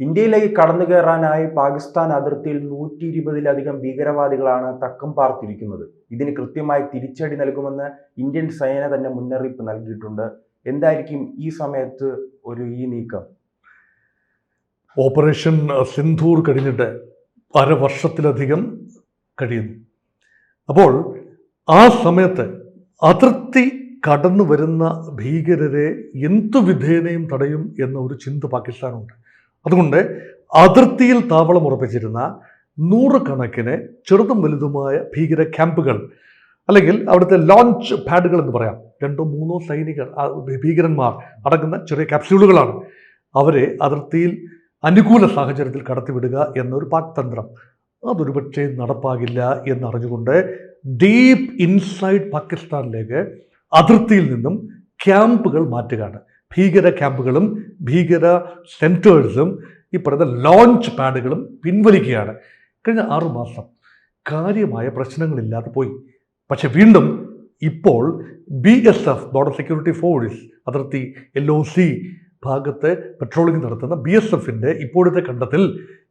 ഇന്ത്യയിലേക്ക് കടന്നു കയറാനായി പാകിസ്ഥാൻ അതിർത്തിയിൽ നൂറ്റി ഇരുപതിലധികം ഭീകരവാദികളാണ് തക്കം പാർത്തിരിക്കുന്നത്. ഇതിന് കൃത്യമായി തിരിച്ചടി നൽകുമെന്ന് ഇന്ത്യൻ സേന തന്നെ മുന്നറിയിപ്പ് നൽകിയിട്ടുണ്ട്. എന്തായിരിക്കും ഈ സമയത്ത് ഒരു ഈ നീക്കം? ഓപ്പറേഷൻ സിന്ധൂർ കഴിഞ്ഞിട്ട് അരവർഷത്തിലധികം കഴിയുന്നു. അപ്പോൾ ആ സമയത്ത് അതിർത്തി കടന്നു വരുന്ന ഭീകരരെ എന്തു വിധേനയും തടയും എന്ന ഒരു ചിന്ത പാകിസ്ഥാനുണ്ട്. അതുകൊണ്ട് അതിർത്തിയിൽ താവളം ഉറപ്പിച്ചിരുന്ന നൂറുകണക്കിന് ചെറുതും വലുതുമായ ഭീകര ക്യാമ്പുകൾ അല്ലെങ്കിൽ അവിടുത്തെ ലോഞ്ച് പാഡുകൾ എന്ന് പറയാം. രണ്ടോ മൂന്നോ സൈനികർ ഭീകരന്മാർ അടങ്ങുന്ന ചെറിയ ക്യാപ്സ്യൂളുകളാണ്. അവരെ അതിർത്തിയിൽ അനുകൂല സാഹചര്യത്തിൽ കടത്തിവിടുക എന്നൊരു പാക് തന്ത്രം അതൊരു നടപ്പാകില്ല എന്നറിഞ്ഞുകൊണ്ട് ഡീപ്പ് ഇൻസൈഡ് പാകിസ്ഥാനിലേക്ക് അതിർത്തിയിൽ നിന്നും ക്യാമ്പുകൾ മാറ്റുകയാണ്. ഭീകര ക്യാമ്പുകളും ഭീകര സെന്റേഴ്സും ഈ പറയുന്ന ലോഞ്ച് പാഡുകളും പിൻവലിക്കുകയാണ്. കഴിഞ്ഞ ആറു മാസം കാര്യമായ പ്രശ്നങ്ങളില്ലാതെ പോയി. പക്ഷെ വീണ്ടും ഇപ്പോൾ B S F border security force അതിർത്തി എൽ ഒ സി ഭാഗത്ത് പെട്രോളിംഗ് നടത്തുന്ന ബി എസ് എഫിന്റെ ഇപ്പോഴത്തെ കണ്ടത്തിൽ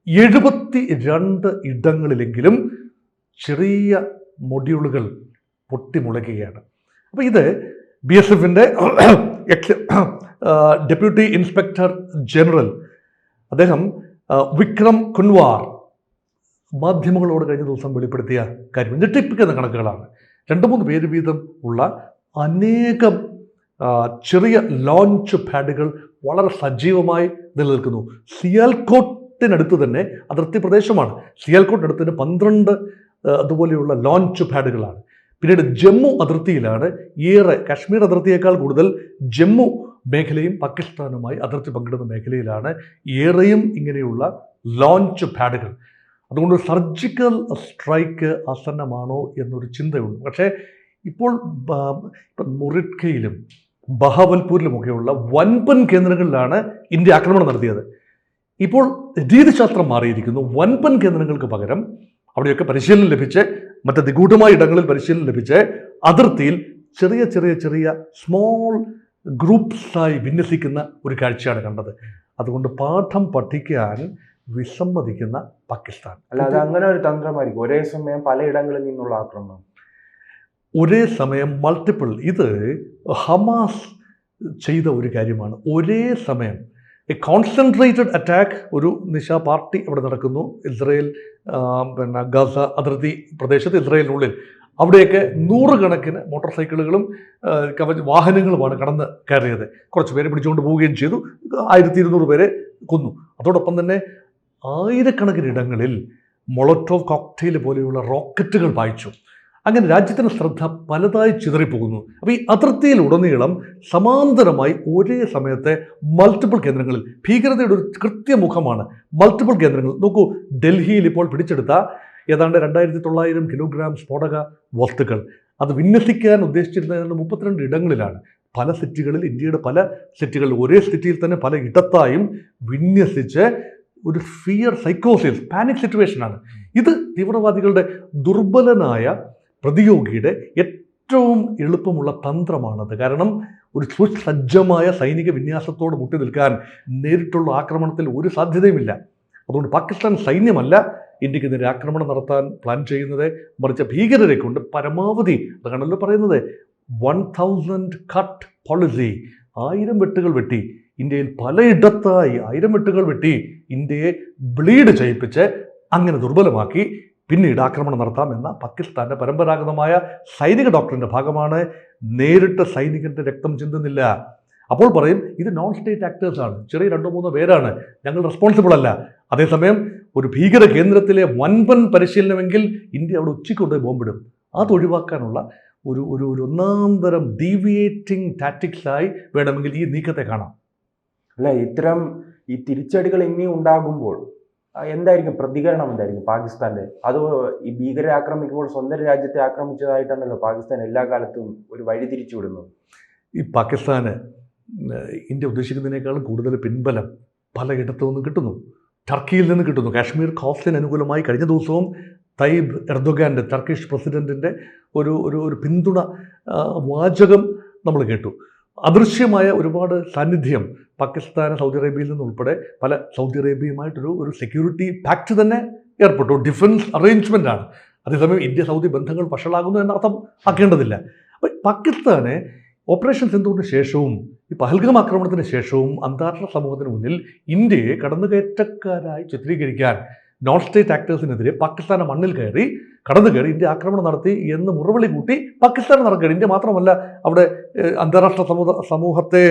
എഴുപത്തി രണ്ട് ഇടങ്ങളിലെങ്കിലും ചെറിയ മൊഡ്യൂളുകൾ പൊട്ടിമുളയ്ക്കുകയാണ്. അപ്പോൾ ഇത് ബി എസ് എഫിന്റെ ഡെപ്യൂട്ടി ഇൻസ്പെക്ടർ ജനറൽ അദ്ദേഹം വിക്രം കുൻവാർ മാധ്യമങ്ങളോട് കഴിഞ്ഞ ദിവസം വെളിപ്പെടുത്തിയ കാര്യം ഞെട്ടിപ്പിക്കുന്ന കണക്കുകളാണ്. രണ്ട് മൂന്ന് പേര് വീതം ഉള്ള അനേകം ചെറിയ ലോഞ്ച് പാഡുകൾ വളരെ സജീവമായി നിലനിൽക്കുന്നു. സിയാൽകോട്ടിനടുത്ത് തന്നെ അതിർത്തി പ്രദേശമാണ്. സിയാൽകോട്ടിനടുത്ത് തന്നെ പന്ത്രണ്ട് അതുപോലെയുള്ള ലോഞ്ച് പാഡുകളാണ് പിന്നീട് ജമ്മു അതിർത്തിയിലാണ് ഏറെ കാശ്മീർ അതിർത്തിയേക്കാൾ കൂടുതൽ ജമ്മു മേഖലയും പാകിസ്ഥാനുമായി അതിർത്തി പങ്കിടുന്ന മേഖലയിലാണ് ഏറെയും ഇങ്ങനെയുള്ള ലോഞ്ച് പാഡുകൾ അതുകൊണ്ട് സർജിക്കൽ സ്ട്രൈക്ക് ആസന്നമാണോ എന്നൊരു ചിന്തയുണ്ട്. പക്ഷേ ഇപ്പോൾ ഇപ്പം മുറിഡ്ഖയിലും ബഹവൽപൂരിലുമൊക്കെയുള്ള വൻപൻ കേന്ദ്രങ്ങളിലാണ് ഇന്ത്യ ആക്രമണം നടത്തിയത്. ഇപ്പോൾ രീതിശാസ്ത്രം മാറിയിരിക്കുന്നു. വൻപൻ കേന്ദ്രങ്ങൾക്ക് പകരം അവിടെയൊക്കെ പരിശീലനം ലഭിച്ച് മറ്റ് നിഗൂഢമായ ഇടങ്ങളിൽ പരിശീലനം ലഭിച്ച് അതിർത്തിയിൽ ചെറിയ ചെറിയ ചെറിയ സ്മോൾ ഗ്രൂപ്പ്സായി വിന്യസിക്കുന്ന ഒരു കാഴ്ചയാണ് കണ്ടത്. അതുകൊണ്ട് പാഠം പഠിക്കാൻ വിസമ്മതിക്കുന്ന പാകിസ്ഥാൻ. അല്ലാതെ അങ്ങനെ ഒരു തന്ത്രമായിരിക്കും. ഒരേ സമയം പലയിടങ്ങളിൽ നിന്നുള്ള ആക്രമണം. ഒരേ സമയം മൾട്ടിപ്പിൾ ഇത് ഹമാസ് ചെയ്ത ഒരു കാര്യമാണ്. ഒരേ സമയം എ കോൺസെൻട്രേറ്റഡ് അറ്റാക്ക് ഒരു നിശ പാർട്ടി അവിടെ നടക്കുന്നു. ഇസ്രയേൽ പിന്നെ ഗസ അതിർത്തി പ്രദേശത്ത് ഇസ്രയേലിനുള്ളിൽ. അവിടെയൊക്കെ നൂറുകണക്കിന് മോട്ടോർ സൈക്കിളുകളും കവച വാഹനങ്ങളുമാണ് കടന്ന് കയറിയത്. കുറച്ച് പേരെ പിടിച്ചുകൊണ്ട് പോവുകയും ചെയ്തു. ആയിരത്തി ഇരുന്നൂറ് പേരെ കൊന്നു. അതോടൊപ്പം തന്നെ ആയിരക്കണക്കിന് ഇടങ്ങളിൽ മൊളറ്റോവ് കോക്ടെയിൽ പോലെയുള്ള റോക്കറ്റുകൾ പായിച്ചു. അങ്ങനെ രാജ്യത്തിന്റെ ശ്രദ്ധ പലതായി ചിതറിപ്പോകുന്നു. അപ്പോൾ ഈ അതിർത്തിയിൽ ഉടനീളം സമാന്തരമായി ഒരേ സമയത്തെ മൾട്ടിപ്പിൾ കേന്ദ്രങ്ങളിൽ ഭീകരതയുടെ ഒരു കൃത്യമുഖമാണ് മൾട്ടിപ്പിൾ കേന്ദ്രങ്ങൾ. നോക്കൂ ഡൽഹിയിൽ ഇപ്പോൾ പിടിച്ചെടുത്ത ഏതാണ്ട് രണ്ടായിരത്തി തൊള്ളായിരം കിലോഗ്രാം സ്ഫോടക വസ്തുക്കൾ. അത് വിന്യസിക്കാൻ ഉദ്ദേശിച്ചിരുന്ന മുപ്പത്തിരണ്ട് ഇടങ്ങളിലാണ്. പല സിറ്റികളിൽ ഇന്ത്യയുടെ പല സിറ്റികളിൽ ഒരേ സിറ്റിയിൽ തന്നെ പല ഇടത്തായും വിന്യസിച്ച് ഒരു ഫിയർ സൈക്കോസിസ് പാനിക് സിറ്റുവേഷനാണ് ഇത് തീവ്രവാദികളുടെ ദുർബലനായ പ്രതിയോഗിയുടെ ഏറ്റവും എളുപ്പമുള്ള തന്ത്രമാണത്. കാരണം ഒരു സുസജ്ജമായ സൈനിക വിന്യാസത്തോട് മുട്ടി നിൽക്കാൻ നേരിട്ടുള്ള ആക്രമണത്തിൽ ഒരു സാധ്യതയുമില്ല. അതുകൊണ്ട് പാകിസ്ഥാൻ സൈന്യമല്ല ഇന്ത്യയ്ക്ക് നേരെ ആക്രമണം നടത്താൻ പ്ലാൻ ചെയ്യുന്നത്. മറിച്ച് ഭീകരരെ കൊണ്ട് പരമാവധി അതാണല്ലോ പറയുന്നത് വൺ തൗസൻഡ് കട്ട് പോളിസി ആയിരം വെട്ടുകൾ വെട്ടി ഇന്ത്യയിൽ പലയിടത്തായി ആയിരം വെട്ടുകൾ വെട്ടി ഇന്ത്യയെ ബ്ലീഡ് ചെയ്യിപ്പിച്ച് അങ്ങനെ ദുർബലമാക്കി പിന്നീട് ആക്രമണം നടത്താമെന്ന എന്ന പാകിസ്ഥാന്റെ പരമ്പരാഗതമായ സൈനിക ഡോക്ടറിന്റെ ഭാഗമാണ് നേരിട്ട് സൈനികന്റെ രക്തം ചിന്തുന്നില്ല. അപ്പോൾ പറയും ഇത് നോൺ സ്റ്റേറ്റ് ആക്ടേഴ്സ് ആണ്. ചെറിയ രണ്ടോ മൂന്നോ പേരാണ്. ഞങ്ങൾ റെസ്പോൺസിബിൾ അല്ല. അതേസമയം ഒരു ഭീകര കേന്ദ്രത്തിലെ വൻപൻ പരിശീലനമെങ്കിൽ ഇന്ത്യ അവിടെ ഉച്ചയ്ക്കൊണ്ട് ബോംബിടും അത് ഒഴിവാക്കാനുള്ള ഒരു ഒരു ഒരു ഒന്നാം തരം ഡീവിയേറ്റിംഗ് ടാറ്റിക്സായി വേണമെങ്കിൽ ഈ നീക്കത്തെ കാണാം. അല്ല ഇത്തരം ഈ തിരിച്ചടികൾ ഇനിയും ഉണ്ടാകുമ്പോൾ എന്തായിരിക്കും പ്രതികരണം എന്തായിരിക്കും പാകിസ്ഥാന്റെ അത് ഈ ഭീകരെ ആക്രമിക്കുമ്പോൾ സ്വന്തം രാജ്യത്തെ ആക്രമിച്ചതായിട്ടാണല്ലോ പാകിസ്ഥാൻ എല്ലാ കാലത്തും ഒരു വഴി തിരിച്ചു വിടുന്നത് ഈ പാകിസ്ഥാന് ഇന്ത്യ ഉദ്ദേശിക്കുന്നതിനേക്കാളും കൂടുതൽ പിൻബലം പലയിടത്തു നിന്നും കിട്ടുന്നു. ടർക്കിയിൽ നിന്ന് കിട്ടുന്നു. കാശ്മീർ കോസ്റ്റിന് അനുകൂലമായി കഴിഞ്ഞ ദിവസവും തയ്ബ് എർദോഗാന്റെ ടർക്കിഷ് പ്രസിഡന്റിന്റെ ഒരു ഒരു ഒരു പിന്തുണ വാചകം നമ്മൾ കേട്ടു. അദൃശ്യമായ ഒരുപാട് സാന്നിധ്യം പാകിസ്ഥാൻ സൗദി അറേബ്യയിൽ നിന്നുൾപ്പെടെ പല സൗദി അറേബ്യയുമായിട്ടൊരു ഒരു സെക്യൂരിറ്റി പാക്ട് തന്നെ ഏർപ്പെട്ടു. ഡിഫൻസ് അറേഞ്ച്മെന്റ് ആണ്. അതേസമയം ഇന്ത്യ സൗദി ബന്ധങ്ങൾ വഷളാകുന്നു എന്നർത്ഥം ആക്കേണ്ടതില്ല. അപ്പോൾ പാകിസ്ഥാനെ ഓപ്പറേഷൻ സിന്ധുവിന് ശേഷവും ഈ പഹൽഗം ആക്രമണത്തിന് ശേഷവും അന്താരാഷ്ട്ര സമൂഹത്തിന് മുന്നിൽ ഇന്ത്യയെ കടന്നുകയറ്റക്കാരായി ചിത്രീകരിക്കാൻ നോൺ സ്റ്റേറ്റ് ആക്ടേഴ്സിനെതിരെ പാകിസ്ഥാന്റെ മണ്ണിൽ കയറി കടന്നു കയറി ഇന്ത്യ ആക്രമണം നടത്തി എന്ന് മുറവിളി കൂട്ടി പാകിസ്ഥാൻ നടക്കുകയാണ് ഇന്ത്യ മാത്രമല്ല അവിടെ അന്താരാഷ്ട്ര സമൂഹ സമൂഹത്തെ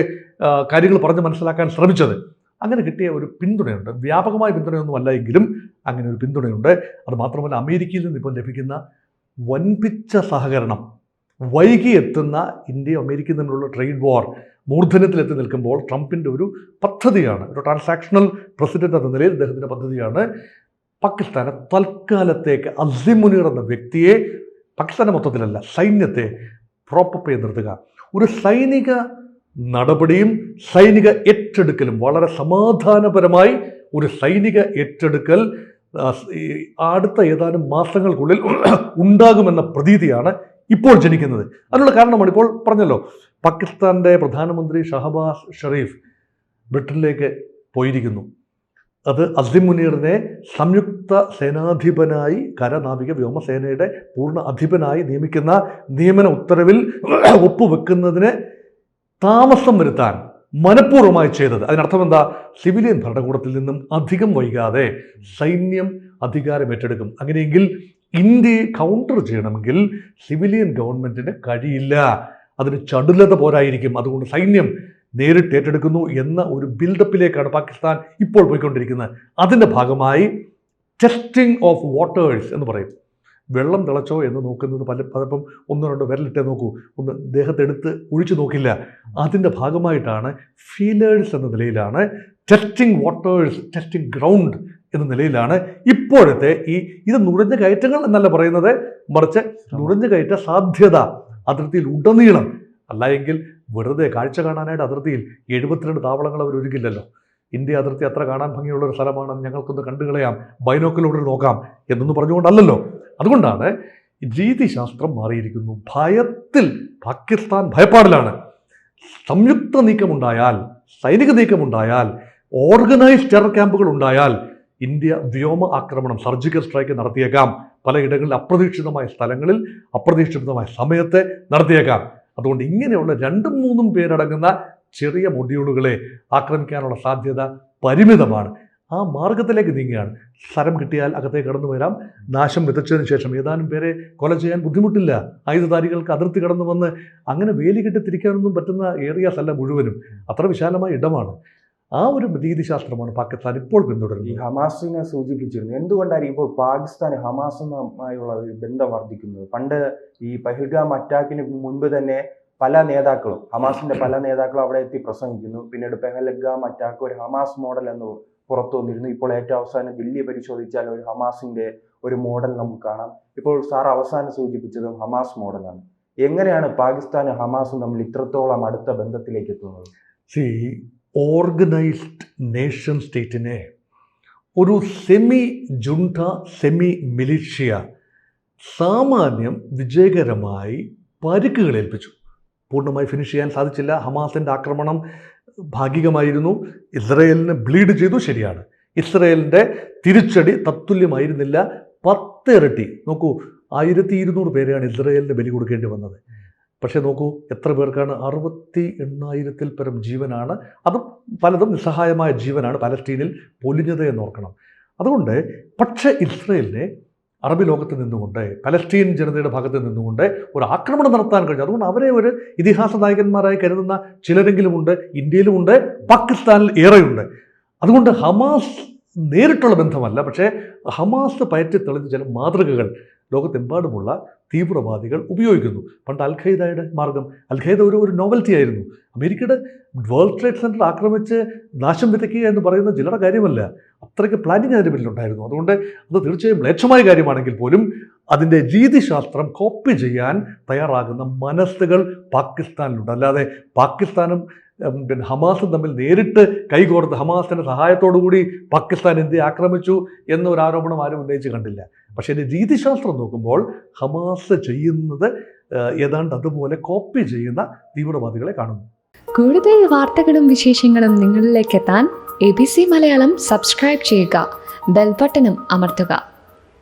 കാര്യങ്ങൾ പറഞ്ഞ് മനസ്സിലാക്കാൻ ശ്രമിച്ചത്. അങ്ങനെ കിട്ടിയ ഒരു പിന്തുണയുണ്ട്. വ്യാപകമായ പിന്തുണയൊന്നും അല്ല എങ്കിലും അങ്ങനെ ഒരു പിന്തുണയുണ്ട്. അത് മാത്രമല്ല അമേരിക്കയിൽ നിന്ന് ഇപ്പോൾ ലഭിക്കുന്ന വൻപിച്ച സഹകരണം. വൈകി എത്തുന്ന ഇന്ത്യയും അമേരിക്കയും തമ്മിലുള്ള ട്രേഡ് വാർ മൂർധന്യത്തിലെത്തി നിൽക്കുമ്പോൾ ട്രംപിന്റെ ഒരു പദ്ധതിയാണ് ഒരു ട്രാൻസാക്ഷണൽ പ്രസിഡന്റ് എന്ന നിലയിൽ അദ്ദേഹത്തിന്റെ പദ്ധതിയാണ് പാകിസ്ഥാനെ തൽക്കാലത്തേക്ക് അസിമുനീർ എന്ന വ്യക്തിയെ പാകിസ്ഥാന്റെ മൊത്തത്തിലല്ല സൈന്യത്തെ പ്രോപ്പപ്പ് ചെയ്ത് നിർത്തുക. ഒരു സൈനിക നടപടിയും സൈനിക ഏറ്റെടുക്കലും വളരെ സമാധാനപരമായി ഒരു സൈനിക ഏറ്റെടുക്കൽ അടുത്ത ഏതാനും മാസങ്ങൾക്കുള്ളിൽ ഉണ്ടാകുമെന്ന പ്രതീതിയാണ് ഇപ്പോൾ ജനിക്കുന്നത്. അതിനുള്ള കാരണമാണ് ഇപ്പോൾ പറഞ്ഞല്ലോ പാകിസ്ഥാന്റെ പ്രധാനമന്ത്രി ഷഹബാസ് ഷെറീഫ് ബ്രിട്ടനിലേക്ക് പോയിരിക്കുന്നു. അത് അസിം മുനീറിനെ സംയുക്ത സേനാധിപനായി കരനാവിക വ്യോമസേനയുടെ പൂർണ അധിപനായി നിയമിക്കുന്ന നിയമന ഉത്തരവിൽ ഒപ്പുവെക്കുന്നതിന് താമസം വരുത്താൻ മനഃപൂർവമായി ചെയ്തത്. അതിനർത്ഥം എന്താ? സിവിലിയൻ ഭരണകൂടത്തിൽ നിന്നും അധികം വൈകാതെ സൈന്യം അധികാരം ഏറ്റെടുക്കും അങ്ങനെയെങ്കിൽ ഇന്ത്യയെ കൗണ്ടർ ചെയ്യണമെങ്കിൽ സിവിലിയൻ ഗവൺമെന്റിന് കഴിയില്ല. അതിന് ചടുലത പോരായിരിക്കും. അതുകൊണ്ട് സൈന്യം നേരിട്ട് ഏറ്റെടുക്കുന്നു എന്ന ഒരു ബിൽഡപ്പിലേക്കാണ് പാകിസ്ഥാൻ ഇപ്പോൾ പോയിക്കൊണ്ടിരിക്കുന്നത്. അതിന്റെ ഭാഗമായി ടെസ്റ്റിംഗ് ഓഫ് വാട്ടേഴ്സ് എന്ന് പറയും. വെള്ളം തിളച്ചോ എന്ന് നോക്കുന്നത് പല പലപ്പം ഒന്നോ രണ്ടോ വിരലിട്ടേ നോക്കൂ. ഒന്ന് ദേഹത്തെടുത്ത് ഒഴിച്ചു നോക്കില്ല. അതിന്റെ ഭാഗമായിട്ടാണ് ഫീലേഴ്സ് എന്ന നിലയിലാണ് ടെസ്റ്റിംഗ് വാട്ടേഴ്സ് ടെസ്റ്റിംഗ് ഗ്രൗണ്ട് എന്ന നിലയിലാണ് ഇപ്പോഴത്തെ ഈ ഇത് നുഴഞ്ഞ കയറ്റങ്ങൾ എന്നല്ല പറയുന്നത്. മറിച്ച് നുഴഞ്ഞു കയറ്റ സാധ്യത അതിർത്തിയിൽ ഉടനീളം. അല്ല എങ്കിൽ വെറുതെ കാഴ്ച കാണാനായിട്ട് അതിർത്തിയിൽ എഴുപത്തിരണ്ട് താവളങ്ങൾ അവർ ഒരുക്കില്ലല്ലോ. ഇന്ത്യ അതിർത്തി അത്ര കാണാൻ ഭംഗിയുള്ള ഒരു സ്ഥലമാണെന്ന് ഞങ്ങൾക്കൊന്ന് കണ്ടുകളയാം ബൈനോക്കിലൂടെ നോക്കാം എന്നൊന്നും പറഞ്ഞുകൊണ്ടല്ലല്ലോ. അതുകൊണ്ടാണ് രീതിശാസ്ത്രം മാറിയിരിക്കുന്നു. ഭയത്തിൽ പാകിസ്ഥാൻ ഭയപ്പാടിലാണ്. സംയുക്ത നീക്കമുണ്ടായാൽ സൈനിക നീക്കമുണ്ടായാൽ ഓർഗനൈസ്ഡ് ടെറർ ക്യാമ്പുകൾ ഉണ്ടായാൽ ഇന്ത്യ വ്യോമ ആക്രമണം സർജിക്കൽ സ്ട്രൈക്ക് നടത്തിയേക്കാം. പലയിടങ്ങളിൽ അപ്രതീക്ഷിതമായ സ്ഥലങ്ങളിൽ അപ്രതീക്ഷിതമായ സമയത്തെ നടത്തിയേക്കാം. അതുകൊണ്ട് ഇങ്ങനെയുള്ള രണ്ടും മൂന്നും പേരടങ്ങുന്ന ചെറിയ മൊഡ്യൂളുകളെ ആക്രമിക്കാനുള്ള സാധ്യത പരിമിതമാണ്. ആ മാർഗത്തിലേക്ക് നീങ്ങുകയാണ്. സ്ഥലം കിട്ടിയാൽ അകത്തേക്ക് കടന്നു വരാം. നാശം വിതച്ചതിന് ശേഷം ഏതാനും പേരെ കൊല ചെയ്യാൻ ബുദ്ധിമുട്ടില്ല. ആയുധധാരികൾക്ക് അതിർത്തി കടന്നു വന്ന് അങ്ങനെ വേലി കെട്ടി തിരിക്കാനൊന്നും പറ്റുന്ന അല്ല മുഴുവനും അത്ര വിശാലമായ ഇടമാണ്. ആ ഒരു രീതിശാസ്ത്രമാണ് പാകിസ്ഥാൻ ഇപ്പോൾ ഈ പിന്തുടരുന്നത് ഹമാസിനെ സൂചിപ്പിച്ചിരുന്നു. എന്തുകൊണ്ടായിരിക്കും ഇപ്പോൾ പാകിസ്ഥാൻ ഹമാസുമായുള്ള ഒരു ബന്ധം വർദ്ധിക്കുന്നത്? പണ്ട് ഈ പഹൽഗാം അറ്റാക്കിന് മുൻപ് തന്നെ പല നേതാക്കളും ഹമാസിന്റെ പല നേതാക്കളും അവിടെ എത്തി പ്രസംഗിക്കുന്നു. പിന്നീട് പെഹൽഗാം അറ്റാക്ക് ഒരു ഹമാസ് മോഡൽ എന്ന് പുറത്തു വന്നിരുന്നു. ഇപ്പോൾ ഏറ്റവും അവസാനം ദില്ലി പരിശോധിച്ചാൽ ഒരു ഹമാസിന്റെ ഒരു മോഡൽ നമുക്ക് കാണാം. ഇപ്പോൾ സാർ അവസാനം സൂചിപ്പിച്ചതും ഹമാസ് മോഡലാണ്. എങ്ങനെയാണ് പാകിസ്ഥാനും ഹമാസും തമ്മിൽ ഇത്രത്തോളം അടുത്ത ബന്ധത്തിലേക്ക് എത്തുന്നത്? സി ഓർഗനൈസ്ഡ് നേഷൻ സ്റ്റേറ്റിനെ ഒരു സെമി ജുണ്ട സെമി മിലിഷ്യ സാമാന്യം വിജയകരമായി പരിക്കുകളേൽപ്പിച്ചു പൂർണമായി ഫിനിഷ് ചെയ്യാൻ സാധിച്ചില്ല. ഹമാസിന്റെ ആക്രമണം ഭാഗികമായിരുന്നു. ഇസ്രയേലിനെ ബ്ലീഡ് ചെയ്തു. ശരിയാണ്. ഇസ്രയേലിന്റെ തിരിച്ചടി തത്തുല്യമായിരുന്നില്ല. പത്തിരട്ടി. നോക്കൂ ആയിരത്തി ഇരുന്നൂറ് പേരെയാണ് ഇസ്രയേലിന് ബലി കൊടുക്കേണ്ടി വന്നത്. പക്ഷേ നോക്കൂ എത്ര പേർക്കാണ്? അറുപത്തി എണ്ണായിരത്തിൽ പരം ജീവനാണ്. അതും പലതും നിസ്സഹായമായ ജീവനാണ് പലസ്റ്റീനിൽ പൊലിഞ്ഞത് എന്ന് ഓർക്കണം അതുകൊണ്ട് പക്ഷേ ഇസ്രയേലിനെ അറബി ലോകത്ത് നിന്നുകൊണ്ട് പലസ്തീൻ ജനതയുടെ ഭാഗത്ത് നിന്നുകൊണ്ട് ഒരു ആക്രമണം നടത്താൻ കഴിഞ്ഞു. അതുകൊണ്ട് അവരെ ഒരു ഇതിഹാസ നായകന്മാരായി കരുതുന്ന ചിലരെങ്കിലുമുണ്ട് ഇന്ത്യയിലുമുണ്ട് പാകിസ്ഥാനിൽ ഏറെയുണ്ട്. അതുകൊണ്ട് ഹമാസ് നേരിട്ടുള്ള ബന്ധമല്ല പക്ഷേ ഹമാസ് പയറ്റി തെളിഞ്ഞ ചില മാതൃകകൾ ലോകത്തെമ്പാടുമുള്ള തീവ്രവാദികൾ ഉപയോഗിക്കുന്നു. പണ്ട് അൽ ഖൈദയുടെ മാർഗം അൽ ഖൈദ ഒരു ഒരു നോവൽറ്റി ആയിരുന്നു. അമേരിക്കയുടെ വേൾഡ് ട്രേഡ് സെന്റർ ആക്രമിച്ച് നാശം വിതയ്ക്കുക എന്ന് പറയുന്ന ചിലരുടെ കാര്യമല്ല. അത്രയ്ക്ക് പ്ലാനിങ് അതിന്റെ പിന്നിലുണ്ടായിരുന്നു. അതുകൊണ്ട് അത് തീർച്ചയായും മ്ലേച്ഛമായ കാര്യമാണെങ്കിൽ പോലും അതിന്റെ രീതിശാസ്ത്രം കോപ്പി ചെയ്യാൻ തയ്യാറാകുന്ന മനസ്സുകൾ പാകിസ്ഥാനിലുണ്ട്. അല്ലാതെ പാകിസ്ഥാനും പിന്നെ ഹമാസും തമ്മിൽ നേരിട്ട് കൈകോർത്ത് ഹമാസിന്റെ സഹായത്തോടു കൂടി പാകിസ്ഥാൻ ഇന്ത്യയെ ആക്രമിച്ചു എന്നൊരു ആരോപണം ആരും ഉന്നയിച്ച് കണ്ടില്ല. പക്ഷേ എന്റെ രീതിശാസ്ത്രം നോക്കുമ്പോൾ ഹമാസ് ചെയ്യുന്നത് ഏതാണ്ട് അതുപോലെ കോപ്പി ചെയ്യുന്ന തീവ്രവാദികളെ കാണുന്നു. കൂടുതൽ വാർത്തകളും വിശേഷങ്ങളും നിങ്ങളിലേക്ക് എത്താൻ A B C Malayalam subscribe ചെയ്യുക ബെൽബട്ടനും അമർത്തുക.